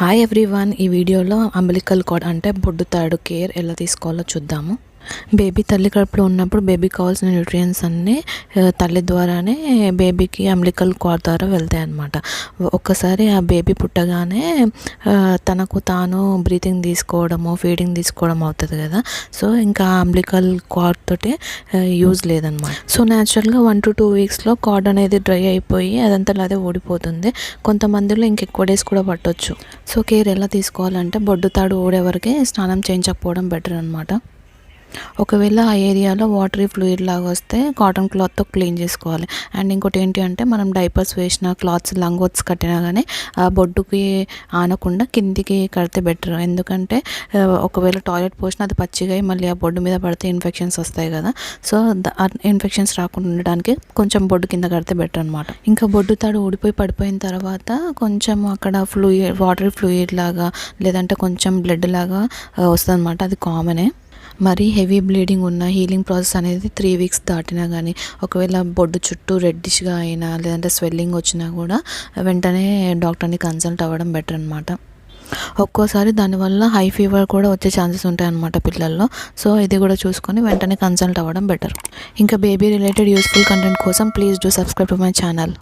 Hi everyone ఈ వీడియోలో umbilical code అంటే బొడ్డు తాడు కేర్ ఎలా తీసుకోవాలో చూద్దాము. బేబీ తల్లి కడుపులో ఉన్నప్పుడు బేబీకి కావాల్సిన న్యూట్రియన్స్ అన్నీ తల్లి ద్వారానే బేబీకి అంబలికల్ కార్డ్ ద్వారా వెళ్తాయి అనమాట ఒక్కసారి ఆ బేబీ పుట్టగానే తనకు తాను బ్రీతింగ్ తీసుకోవడము ఫీడింగ్ తీసుకోవడం అవుతుంది కదా. సో ఇంకా అంబలికల్ కార్డ్ తోటి యూజ్ లేదనమాట సో న్యాచురల్గా వన్ టు టూ వీక్స్లో కార్డ్ అనేది డ్రై అయిపోయి అదంతా అదే ఓడిపోతుంది కొంతమందిలో ఇంకెక్కువ డేస్ కూడా పట్టొచ్చు. సో కేర్ ఎలా తీసుకోవాలంటే బొడ్డు తాడు ఓడే వరకే స్నానం చేయించకపోవడం బెటర్ అనమాట ఒకవేళ ఆ ఏరియాలో వాటరీ ఫ్లూయిడ్ లాగా వస్తే కాటన్ క్లాత్తో క్లీన్ చేసుకోవాలి. అండ్ ఇంకోటి ఏంటి అంటే మనం డైపర్స్ వేసిన క్లాత్స్ లంగోట్స్ కట్టినా కానీ ఆ బొడ్డుకి ఆనకుండా కిందికి కడితే బెటర్. ఎందుకంటే ఒకవేళ టాయిలెట్ పోసినా అది పచ్చిగా అయి మళ్ళీ ఆ బొడ్డు మీద పడితే ఇన్ఫెక్షన్స్ వస్తాయి కదా. సో ఇన్ఫెక్షన్స్ రాకుండా ఉండడానికి కొంచెం బొడ్డు కింద కడితే బెటర్ అనమాట ఇంకా బొడ్డు తాడు ఊడిపోయి పడిపోయిన తర్వాత కొంచెం అక్కడ ఫ్లూయిడ్ వాటర్ ఫ్లూయిడ్ లాగా లేదంటే కొంచెం బ్లడ్ లాగా వస్తుంది అనమాట అది కామనే. మరీ హెవీ బ్లీడింగ్ ఉన్న హీలింగ్ ప్రాసెస్ అనేది త్రీ వీక్స్ దాటినా కానీ ఒకవేళ బొడ్డు చుట్టూ రెడ్డిష్గా అయినా లేదంటే స్వెల్లింగ్ వచ్చినా కూడా వెంటనే డాక్టర్ని కన్సల్ట్ అవ్వడం బెటర్ అనమాట ఒక్కోసారి దానివల్ల హై ఫీవర్ కూడా వచ్చే ఛాన్సెస్ ఉంటాయన్నమాట పిల్లల్లో. సో ఇది కూడా చూసుకొని వెంటనే కన్సల్ట్ అవ్వడం బెటర్. ఇంకా బేబీ రిలేటెడ్ యూస్ఫుల్ కంటెంట్ కోసం please do subscribe to my channel.